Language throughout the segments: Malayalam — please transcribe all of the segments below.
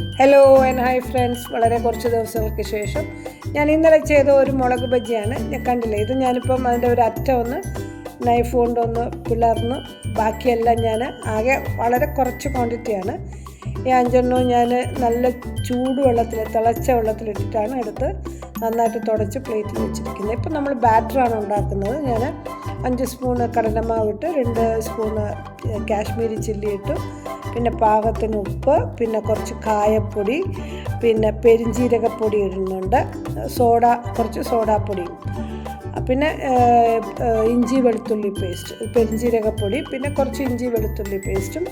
ഹലോ ആൻഡ് ഹൈ ഫ്രണ്ട്സ് വളരെ കുറച്ച് ദിവസങ്ങൾക്ക് ശേഷം ഞാൻ ഇന്നലെ ചെയ്ത ഒരു മുളക് ബജ്ജിയാണ് ഞാൻ കണ്ടില്ല? ഇത് ഞാനിപ്പം അതിന്റെ ഒരു അറ്റം ഒന്ന് നൈഫ് കൊണ്ടൊന്ന് പിളർന്ന് ബാക്കിയെല്ലാം ഞാൻ ആകെ വളരെ കുറച്ച് ക്വാണ്ടിറ്റിയാണ് ഈ അഞ്ചെണ്ണവും ഞാൻ നല്ല ചൂടുവെള്ളത്തിൽ തിളച്ച വെള്ളത്തിലിട്ടിട്ടാണ് എടുത്ത് നന്നായിട്ട് തുടച്ച് പ്ലേറ്റിൽ വെച്ചിരിക്കുന്നത്. ഇപ്പം നമ്മൾ ബാറ്ററാണ് ഉണ്ടാക്കുന്നത്. ഞാൻ അഞ്ച് സ്പൂണ് കടലമാവ് ഇട്ട് രണ്ട് സ്പൂണ് കാശ്മീരി ചില്ലി ഇട്ടു. പിന്നെ പാകത്തിന് ഉപ്പ് പിന്നെ കുറച്ച് കായപ്പൊടി പിന്നെ പെരിഞ്ജീരകപ്പൊടി ഇടുന്നുണ്ട്. സോഡ കുറച്ച് സോഡാപ്പൊടിയും. പിന്നെ ഇഞ്ചി വെളുത്തുള്ളി പേസ്റ്റ് പെരിഞ്ജീരകപ്പൊടി പിന്നെ കുറച്ച് ഇഞ്ചി വെളുത്തുള്ളി പേസ്റ്റും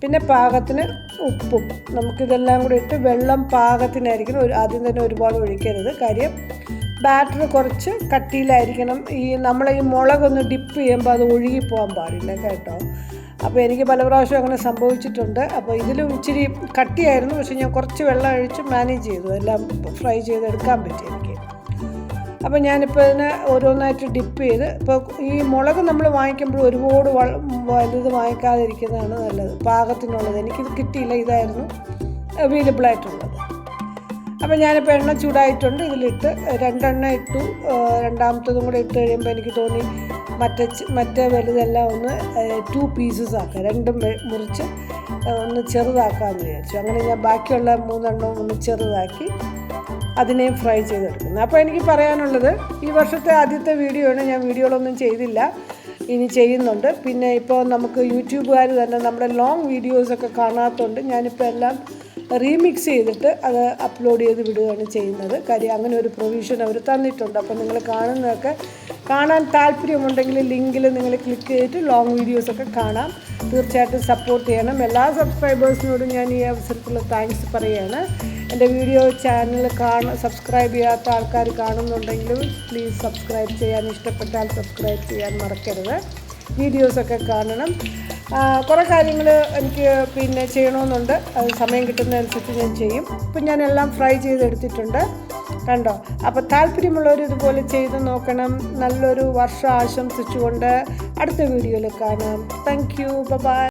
പിന്നെ പാകത്തിന് ഉപ്പും. നമുക്കിതെല്ലാം കൂടി ഇട്ട് വെള്ളം പാകത്തിനായിരിക്കണം. ഒരു ആദ്യം തന്നെ ഒരുപാട് ഒഴിക്കരുത്. കാര്യം ബാറ്റർ കുറച്ച് കട്ടിയിലായിരിക്കണം. ഈ നമ്മൾ ഈ മുളകൊന്ന് ഡിപ്പ് ചെയ്യുമ്പോൾ അത് ഒഴുകി പോകാൻ പാടില്ല കേട്ടോ. അപ്പോൾ എനിക്ക് പല പ്രാവശ്യം അങ്ങനെ സംഭവിച്ചിട്ടുണ്ട്. അപ്പോൾ ഇതിൽ ഇച്ചിരി കട്ടിയായിരുന്നു. പക്ഷേ ഞാൻ കുറച്ച് വെള്ളം ഒഴിച്ച് മാനേജ് ചെയ്തു. എല്ലാം ഫ്രൈ ചെയ്തെടുക്കാൻ പറ്റി എനിക്ക്. അപ്പോൾ ഞാനിപ്പോൾ ഇതിനെ ഓരോന്നായിട്ട് ഡിപ്പ് ചെയ്ത് ഇപ്പോൾ ഈ മുളക് നമ്മൾ വാങ്ങിക്കുമ്പോൾ ഒരുപാട് വലുത് വാങ്ങിക്കാതിരിക്കുന്നതാണ് നല്ലത്. പാകത്തിനുള്ളത്. എനിക്കിത് കിട്ടിയില്ല. ഇതായിരുന്നു അവൈലബിൾ ആയിട്ടുള്ളത്. അപ്പോൾ ഞാനിപ്പോൾ എണ്ണ ചൂടായിട്ടുണ്ട്. ഇതിലിട്ട് രണ്ടെണ്ണ ഇട്ടു. രണ്ടാമത്തതും കൂടെ ഇട്ട് കഴിയുമ്പോൾ എനിക്ക് തോന്നി മറ്റേ മറ്റേ വലുതെല്ലാം ഒന്ന് ടു പീസസ് ആക്കാം. രണ്ടും മുറിച്ച് ഒന്ന് ചെറുതാക്കാമെന്ന് വിചാരിച്ചു. അങ്ങനെ ഞാൻ ബാക്കിയുള്ള മൂന്നെണ്ണവും ഒന്ന് ചെറുതാക്കി അതിനെയും ഫ്രൈ ചെയ്തെടുക്കുന്നത് അപ്പോൾ എനിക്ക് പറയാനുള്ളത് ഈ വർഷത്തെ ആദ്യത്തെ വീഡിയോ ആണ് ഞാൻ വീഡിയോകളൊന്നും ചെയ്തില്ല. ഇനി ചെയ്യുന്നുണ്ട്. പിന്നെ ഇപ്പോൾ നമുക്ക് യൂട്യൂബുകാർ തന്നെ നമ്മുടെ ലോങ് വീഡിയോസൊക്കെ കാണാത്തതുകൊണ്ട് ഞാനിപ്പോൾ എല്ലാം റീമിക്സ് ചെയ്തിട്ട് അത് അപ്ലോഡ് ചെയ്ത് വിടുകയാണ് ചെയ്യുന്നത്. കാര്യം അങ്ങനെ ഒരു പ്രൊവിഷൻ അവർ തന്നിട്ടുണ്ട്. അപ്പോൾ നിങ്ങൾ കാണുന്നതൊക്കെ കാണാൻ താല്പര്യമുണ്ടെങ്കിൽ ലിങ്കിൽ നിങ്ങൾ ക്ലിക്ക് ചെയ്തിട്ട് ലോങ് വീഡിയോസൊക്കെ കാണാം. തീർച്ചയായിട്ടും സപ്പോർട്ട് ചെയ്യണം. എല്ലാ സബ്സ്ക്രൈബേഴ്സിനോടും ഞാൻ ഈ അവസരത്തിൽ താങ്ക്സ് പറയുകയാണ് എന്റെ വീഡിയോ ചാനൽ കാണ സബ്സ്ക്രൈബ് ചെയ്യാത്ത ആൾക്കാർ കാണുന്നുണ്ടെങ്കിലും പ്ലീസ് സബ്സ്ക്രൈബ് ചെയ്യാൻ ഇഷ്ടപ്പെട്ടാൽ സബ്സ്ക്രൈബ് ചെയ്യാൻ മറക്കരുത്. വീഡിയോസൊക്കെ കാണണം. കുറേ കാര്യങ്ങൾ എനിക്ക് പിന്നെ ചെയ്യണമെന്നുണ്ട് അത് സമയം കിട്ടുന്നതനുസരിച്ച് ഞാൻ ചെയ്യും. ഇപ്പം ഞാൻ എല്ലാം ഫ്രൈ ചെയ്തെടുത്തിട്ടുണ്ട്. കണ്ടോ? അപ്പോൾ താല്പര്യമുള്ളവർ ഇതുപോലെ ചെയ്ത് നോക്കണം. നല്ലൊരു വർഷം ആശംസിച്ചുകൊണ്ട് അടുത്ത വീഡിയോയിൽ കാണാം. Thank you by